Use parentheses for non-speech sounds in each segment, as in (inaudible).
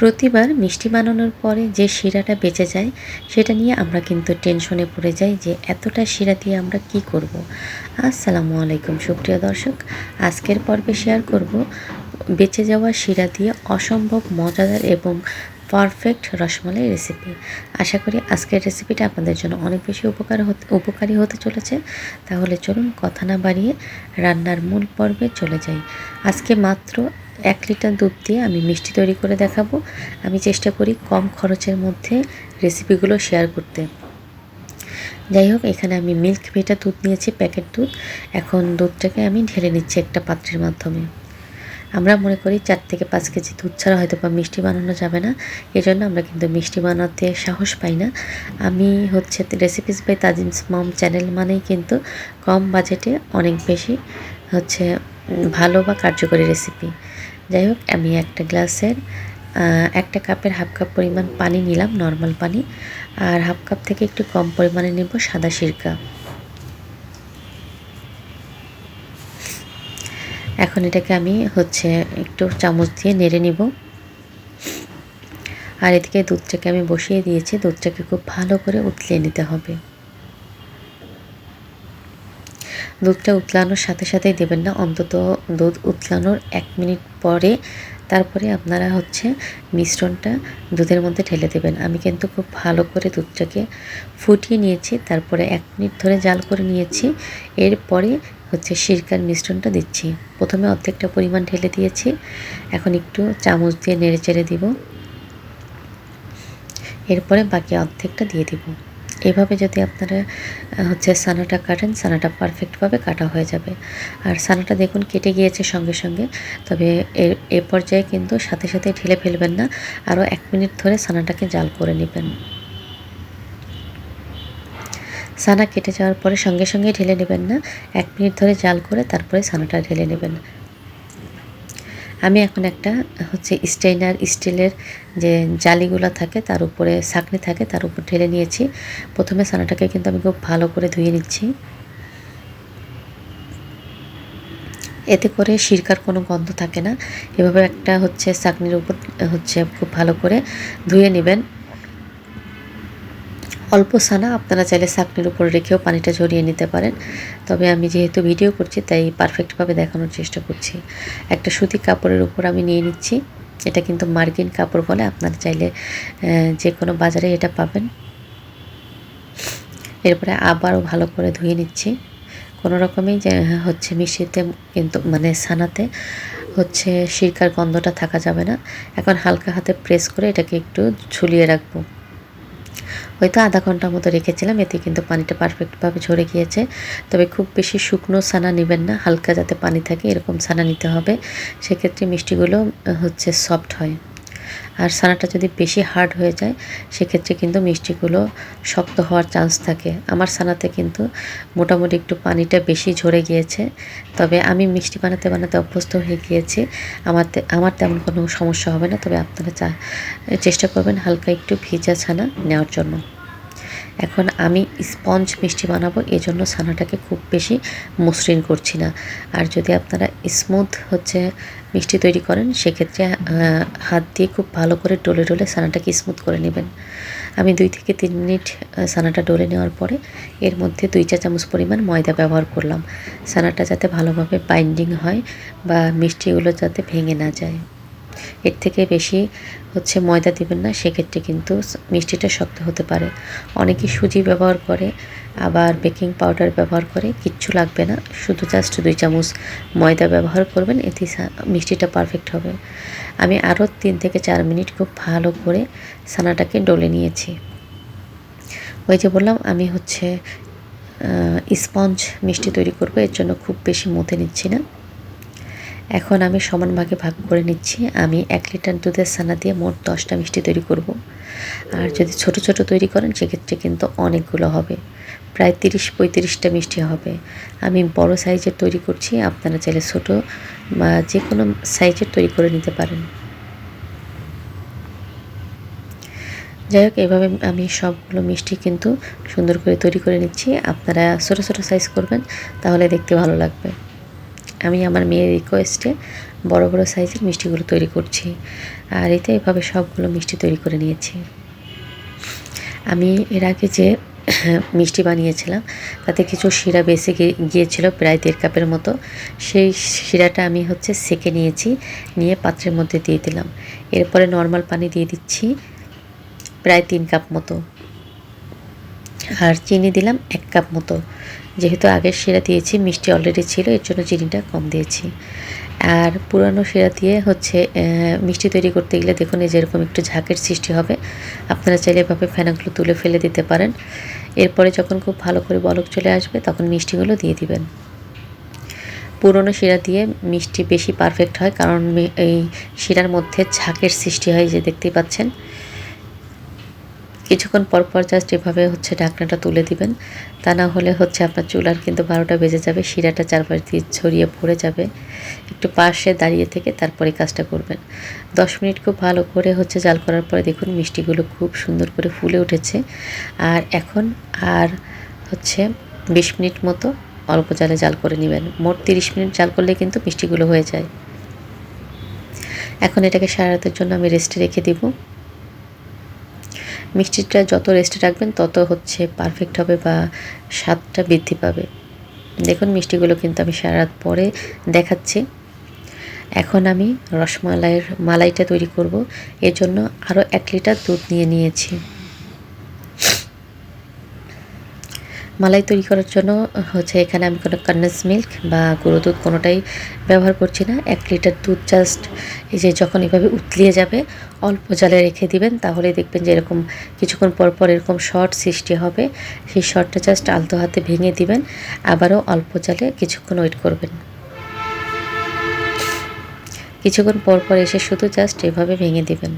প্রতিবার মিষ্টি বানানোর পরে যে শিরাটা বেঁচে যায়, সেটা নিয়ে আমরা কিন্তু টেনশনে পড়ে যাই যে এতটা শিরা দিয়ে আমরা কি করব। আসসালামু আলাইকুম, সুপ্রিয় দর্শক। আজকের পর্বে শেয়ার করব বেঁচে যাওয়া শিরা দিয়ে অসম্ভব মজাদার এবং পারফেক্ট রসমালাই রেসিপি আশা করি আজকের রেসিপিটা আপনাদের জন্য অনেক বেশি উপকার হতে, উপকারী হতে চলেছে। তাহলে চলুন কথা না বাড়িয়ে রান্নার মূল পর্বে চলে যাই। আজকে মাত্র এক লিটার দুধ দিয়ে আমি মিষ্টি তৈরি করে দেখাবো। আমি চেষ্টা করি কম খরচের মধ্যে রেসিপিগুলো শেয়ার করতে। যাই হোক, এখানে আমি মিল্ক ভিটা দুধ নিয়েছি, প্যাকেট দুধ। এখন দুধটাকে আমি ঢেলে নিচ্ছি একটা পাত্রের মাধ্যমে। আমরা মনে করি চার থেকে পাঁচ কেজি দুধ ছাড়া হয়তো বা মিষ্টি বানানো যাবে না। এই জন্য আমরা কিন্তু মিষ্টি বানাতে সাহস পাই না। আমি হচ্ছে recipes by Tajim's mom channel মানেই কিন্তু কম বাজেটে অনেক বেশি হচ্ছে ভালো বা কার্যকরী রেসিপি যাই হোক, আমি একটা গ্লাসের একটা কাপের হাফ কাপ পরিমাণ পানি নিলাম নর্মাল পানি। আর হাফ কাপ থেকে একটু কম পরিমাণে নেব সাদা সিরকা। এখন এটাকে আমি হচ্ছে একটু চামচ দিয়ে নেড়ে নিব। আর এদিকে দুধটাকে আমি বসিয়ে দিয়েছি, দুধটাকে খুব ভালো করে উতলিয়ে নিতে হবে। দুধটা উতলানোর সাথে সাথেই দেবেন না, অন্তত দুধ উতলানোর এক মিনিট পরে। তারপরে আপনারা হচ্ছে মিশ্রণটা দুধের মধ্যে ঢেলে দেবেন। আমি কিন্তু খুব ভালো করে দুধটাকে ফুটিয়ে নিয়েছি, তারপরে এক মিনিট ধরে জাল করে নিয়েছি। এরপরে হচ্ছে সিরকার মিশ্রণটা দিচ্ছি। প্রথমে অর্ধেকটা পরিমাণ ঢেলে দিয়েছি। এখন একটু চামচ দিয়ে নেড়ে চেড়ে দিব। এরপরে বাকি অর্ধেকটা দিয়ে দিব। এভাবে যদি আপনারা হচ্ছে সানাটা কাটেন, সানাটা পারফেক্টভাবে কাটা হয়ে যাবে। আর সানাটা দেখুন কেটে গিয়েছে সঙ্গে সঙ্গে। তবে এর এ পর্যায়ে কিন্তু সাথে সাথে ঢেলে ফেলবেন না। আরও এক মিনিট ধরে সানাটাকে জাল করে নেবেন। সানা কেটে যাওয়ার পরে সঙ্গে সঙ্গে ঢেলে নেবেন না। এক মিনিট ধরে জাল করে তারপরে সানাটা ঢেলে নেবেন। আমি এখন একটা হচ্ছে স্টেইনার স্টিলের যে জালিগুলো থাকে, তার উপরে ছাকনি থাকে, তার উপর ঢেলে নিয়েছি। প্রথমে ছানাটাকে কিন্তু আমি খুব ভালো করে ধুয়ে নিচ্ছি। এতে করে সিরকার কোনো গন্ধ থাকে না। এভাবে একটা হচ্ছে চাকনির উপর হচ্ছে খুব ভালো করে ধুয়ে নেবেন। অল্প সানা আপনারা চাইলে চাকনির উপর রেখেও পানিটা ঝরিয়ে নিতে পারেন। তবে আমি যেহেতু ভিডিও করছি, তাই পারফেক্টভাবে দেখানোর চেষ্টা করছি। একটা সুতি কাপড়ের উপর আমি নিয়ে নিচ্ছি। এটা কিন্তু মার্কিন কাপড় বলে আপনারা চাইলে যে কোনো বাজারে এটা পাবেন। এরপরে আবারও ভালো করে ধুয়ে নিচ্ছি। কোনো রকমই যে হচ্ছে মিশিতে কিন্তু মানে সানাতে হচ্ছে শিরকার গন্ধটা থাকা যাবে না। এখন হালকা হাতে প্রেস করে এটাকে একটু ঝুলিয়ে রাখব। হয়তো আধা ঘণ্টা মতো রেখেছিলাম, এতে কিন্তু পানিটা পারফেক্টভাবে ঝরে গিয়েছে। তবে খুব বেশি শুকনো ছানা নেবেন না, হালকা যাতে পানি থাকে, এরকম ছানা নিতে হবে। সেক্ষেত্রে মিষ্টিগুলো হচ্ছে সফট হয়। আর ছানাটা যদি বেশি হার্ড হয়ে যায়, সেক্ষেত্রে কিন্তু মিষ্টিগুলো শক্ত হওয়ার চান্স থাকে। আমার ছানাতে কিন্তু মোটামুটি একটু পানিটা বেশি ঝরে গিয়েছে, তবে আমি মিষ্টি বানাতে বানাতে অভ্যস্ত হয়ে গিয়েছি। আমার আমার তেমন কোনো সমস্যা হবে না, তবে আপনারা চা চেষ্টা করবেন হালকা একটু ভিজা ছানা নেওয়ার জন্য। এখন আমি স্পঞ্জ মিষ্টি বানাবো, এজন্য ছানাটাকে খুব বেশি মসৃণ করছি না। আর যদি আপনারা স্মুথ হচ্ছে মিষ্টি তৈরি করেন, সেক্ষেত্রে হাত দিয়ে খুব ভালো করে ডলে ডলে ছানাটাকে স্মুথ করে নেবেন। আমি দুই থেকে তিন মিনিট ছানাটা ডলে নেওয়ার পরে এর মধ্যে দুই চা চামচ পরিমাণ ময়দা ব্যবহার করলাম। ছানাটা যাতে ভালোভাবে বাইন্ডিং হয় বা মিষ্টিগুলো যাতে ভেঙে না যায়। এর থেকে বেশি হচ্ছে ময়দা দিবেন না, সেক্ষেত্রে কিন্তু মিষ্টিটা শক্ত হতে পারে। অনেকে সুজি ব্যবহার করে, আবার বেকিং পাউডার ব্যবহার করে, কিচ্ছু লাগবে না, শুধু জাস্ট দুই চামচ ময়দা ব্যবহার করবেন এতে মিষ্টিটা পারফেক্ট হবে। আমি আরও তিন থেকে চার মিনিট খুব ভালো করে ছানাটাকে ডলে নিয়েছি। ওই যে বললাম, আমি হচ্ছে স্পঞ্জ মিষ্টি তৈরি করব, এর জন্য খুব বেশি মতে নিচ্ছি না। এখন আমি সমান ভাগে ভাগ করে নিচ্ছি। আমি এক লিটার দুধের ছানা দিয়ে মোট দশটা মিষ্টি তৈরি করব। আর যদি ছোট ছোট তৈরি করেন, সেক্ষেত্রে কিন্তু অনেকগুলো হবে। প্রায় তিরিশ পঁয়ত্রিশটা মিষ্টি হবে। আমি বড় সাইজের তৈরি করছি। আপনারা চাইলে ছোটো বা যে কোনো সাইজের তৈরি করে নিতে পারেন। যাই হোক, এভাবে আমি সবগুলো মিষ্টি কিন্তু সুন্দর করে তৈরি করে নিচ্ছি। আপনারা ছোটো ছোটো সাইজ করবেন, তাহলে দেখতে ভালো লাগবে। আমি আমার মেয়ের রিকোয়েস্টে বড় বড় সাইজের মিষ্টিগুলো তৈরি করছি। আর এতে এভাবে সবগুলো মিষ্টি তৈরি করে নিয়েছি। আমি এর আগে যে (coughs) মিষ্টি বানিয়েছিলাম, তাতে কিছু শিরা বেসে গিয়েছিল প্রায় দেড় কাপের মতো। সেই শিরাটা আমি হচ্ছে সেকে নিয়েছি, নিয়ে পাত্রের মধ্যে দিয়ে দিলাম। এরপরে নর্মাল পানি দিয়ে দিচ্ছি প্রায় তিন কাপ মতো। আর চিনি দিলাম এক কাপ মতো। যেহেতু আগের শিরা দিয়েছি, মিষ্টি অলরেডি ছিল, এর জন্য চিনিটা কম দিয়েছি। আর পুরানো শিরা দিয়ে হচ্ছে মিষ্টি তৈরি করতে গেলে দেখুন এই যেরকম একটু ঝাঁকের সৃষ্টি হবে। আপনারা চাইলে এভাবে ফেনাগুলো তুলে ফেলে দিতে পারেন। এরপরে যখন খুব ভালো করে বলক চলে আসবে, তখন মিষ্টিগুলো দিয়ে দিবেন। পুরনো শিরা দিয়ে মিষ্টি বেশি পারফেক্ট হয়, কারণ এই শিরার মধ্যে ঝাঁকের সৃষ্টি হয় যে দেখতেই পাচ্ছেন। কিছুক্ষণ পর পর জাস্ট এভাবে হচ্ছে ঢাকনাটা তুলে দিবেন। তা না হলে হচ্ছে আপনার চুলার কিন্তু বারোটা বেজে যাবে, শিরাটা চারপাশ দিয়ে ছড়িয়ে পড়ে যাবে। একটু পাশে দাঁড়িয়ে থেকে তারপরে কাজটা করবেন। দশ মিনিট খুব ভালো করে হচ্ছে জাল করার পরে দেখুন মিষ্টিগুলো খুব সুন্দর করে ফুলে উঠেছে। আর এখন আর হচ্ছে বিশ মিনিট মতো অল্প জালে জাল করে নেবেন। মোট তিরিশ মিনিট জাল করলে কিন্তু মিষ্টিগুলো হয়ে যায়। এখন এটাকে সারা রাতের জন্য আমি রেস্টে রেখে দিব। মিষ্টিটা যত রেস্টে রাখবেন, তত হচ্ছে পারফেক্ট হবে বা স্বাদটা বৃদ্ধি পাবে। দেখুন মিষ্টিগুলো কিন্তু আমি সারা রাত পরে দেখাচ্ছি। এখন আমি রসমালাইয়ের মালাইটা তৈরি করব। এর জন্য আরও এক লিটার দুধ নিয়ে নিয়েছি। মালাই তৈরি করার জন্য হচ্ছে এখানে আমি কোনো কন্ডেন্স মিল্ক বা গুঁড়ো দুধ কোনোটাই ব্যবহার করছি না। এক লিটার দুধ জাস্ট এই যে যখন এভাবে উতলিয়ে যাবে, অল্প জালে রেখে দিবেন, তাহলে দেখবেন যে এরকম কিছুক্ষণ পর পর এরকম শর্ট সৃষ্টি হবে। সেই শর্টটা জাস্ট আলতো হাতে ভেঙে দিবেন, আবারও অল্প জালে কিছুক্ষণ ওয়েট করবেন। কিছুক্ষণ পর পর এসে শুধু জাস্ট এভাবে ভেঙে দিবেন।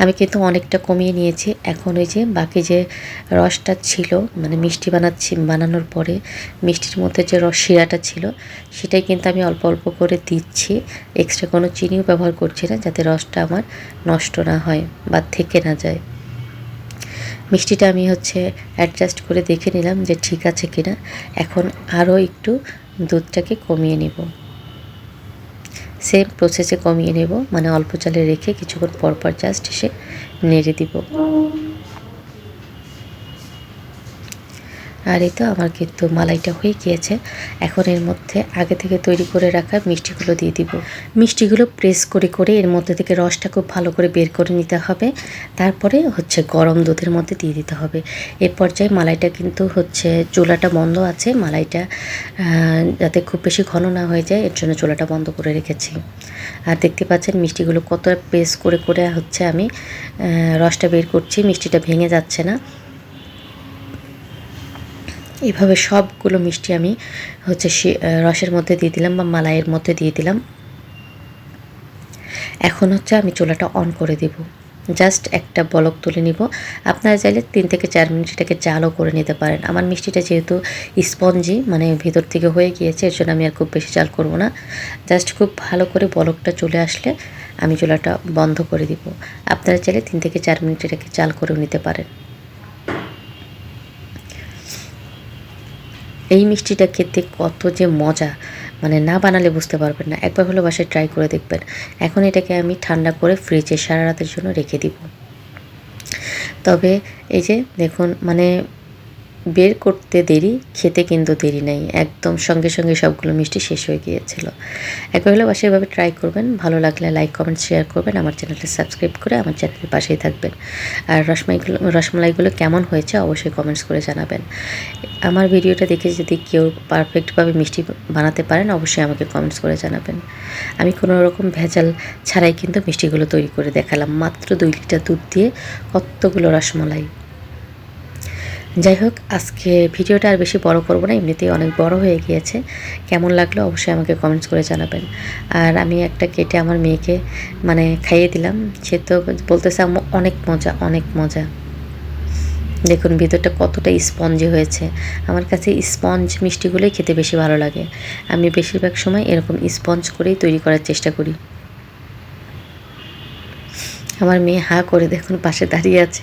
আমি কিন্তু অনেকটা কমিয়ে নিয়েছি। এখন ওই যে বাকি যে রসটা ছিল মানে মিষ্টি বানাচ্ছি, বানানোর পরে মিষ্টির মধ্যে যে রস শিরাটা ছিল, সেটাই কিন্তু আমি অল্প অল্প করে দিচ্ছি। এক্সট্রা কোনো চিনিও ব্যবহার করছি না, যাতে রসটা আমার নষ্ট না হয় বা থেকে না যায়। মিষ্টিটা আমি হচ্ছে অ্যাডজাস্ট করে দেখে নিলাম যে ঠিক আছে কিনা। এখন আরও একটু দুধটাকে কমিয়ে নেব। সেম প্রসেসে কমিয়ে নেব। মানে অল্প চালে রেখে কিছুক্ষণ পরপর পর জাস্ট এসে নেড়ে দিব। আর এই তো আমার কিন্তু মালাইটা হয়ে গিয়েছে। এখন এর মধ্যে আগে থেকে তৈরি করে রাখা মিষ্টিগুলো দিয়ে দিব। মিষ্টিগুলো প্রেস করে করে এর মধ্যে থেকে রসটা খুব ভালো করে বের করে নিতে হবে। তারপরে হচ্ছে গরম দুধের মধ্যে দিয়ে দিতে হবে। এ পর্যায়ে মালাইটা কিন্তু হচ্ছে চুলাটা বন্ধ আছে। মালাইটা যাতে খুব বেশি ঘন না হয়ে যায়, এর জন্য চুলাটা বন্ধ করে রেখেছি। আর দেখতে পাচ্ছেন মিষ্টিগুলো কত প্রেস করে করে হচ্ছে আমি রসটা বের করছি। মিষ্টিটা ভেঙে যাচ্ছে না। এইভাবে সবগুলো মিষ্টি আমি হচ্ছে রসের মধ্যে দিয়ে দিলাম বা মালাইয়ের মধ্যে দিয়ে দিলাম। এখন হচ্ছে আমি চুলাটা অন করে দেব। জাস্ট একটা বলক তুলে নিব। আপনারা চাইলে তিন থেকে চার মিনিট এটাকে জালও করে নিতে পারেন। আমার মিষ্টিটা যেহেতু স্পঞ্জি মানে ভেতর থেকে হয়ে গিয়েছে, এর জন্য আমি আর খুব বেশি জাল করব না। জাস্ট খুব ভালো করে বলকটা চলে আসলে আমি চুলাটা বন্ধ করে দিব। আপনারা চাইলে তিন থেকে চার মিনিট এটাকে জাল করেও নিতে পারেন। এই মিষ্টিটা খেতে কত যে মজা। মানে না বানালে বুঝতে পারবেন না। একবার হলো বাসায় ট্রাই করে দেখবেন। এখন এটাকে আমি ঠান্ডা করে ফ্রিজে সারা রাতের জন্য রেখে দিব। তবে এই যে দেখুন মানে বের করতে দেরি, খেতে কিন্তু দেরি নেই। একদম সঙ্গে সঙ্গে সবগুলো মিষ্টি শেষ হয়ে গিয়েছিল। একবার হলে বাসায় এভাবে ট্রাই করবেন। ভালো লাগলে লাইক কমেন্ট শেয়ার করবেন। আমার চ্যানেলটা সাবস্ক্রাইব করে আমার চ্যানেলের পাশেই থাকবেন। আর রসমাইগুলো, রসমালাইগুলো কেমন হয়েছে অবশ্যই কমেন্টস করে জানাবেন। আমার ভিডিওটা দেখে যদি কেউ পারফেক্টভাবে মিষ্টি বানাতে পারেন, অবশ্যই আমাকে কমেন্টস করে জানাবেন। আমি কোনো রকম ভেজাল ছাড়াই কিন্তু মিষ্টিগুলো তৈরি করে দেখালাম। মাত্র দুই লিটার দুধ দিয়ে কতগুলো রসমলাই। যাই হোক, আজকে ভিডিওটা আর বেশি বড় করব না, এমনিতেই অনেক বড় হয়ে গিয়েছে। কেমন লাগল অবশ্যই আমাকে কমেন্টস করে জানাবেন। আর আমি একটা কেটে আমার মেয়েকে মানে খাইয়ে দিলাম। সে তো বলতেছে অনেক মজা অনেক মজা। দেখুন, ভিতরটা কতটা স্পঞ্জি হয়েছে। আমার কাছে স্পঞ্জ মিষ্টিগুলোই খেতে বেশি ভালো লাগে। আমি বেশিরভাগ সময় এরকম স্পঞ্জ করেই তৈরি করার চেষ্টা করি। আমার মেয়ে হা করে দেখুন, পাশে দাঁড়িয়ে আছে।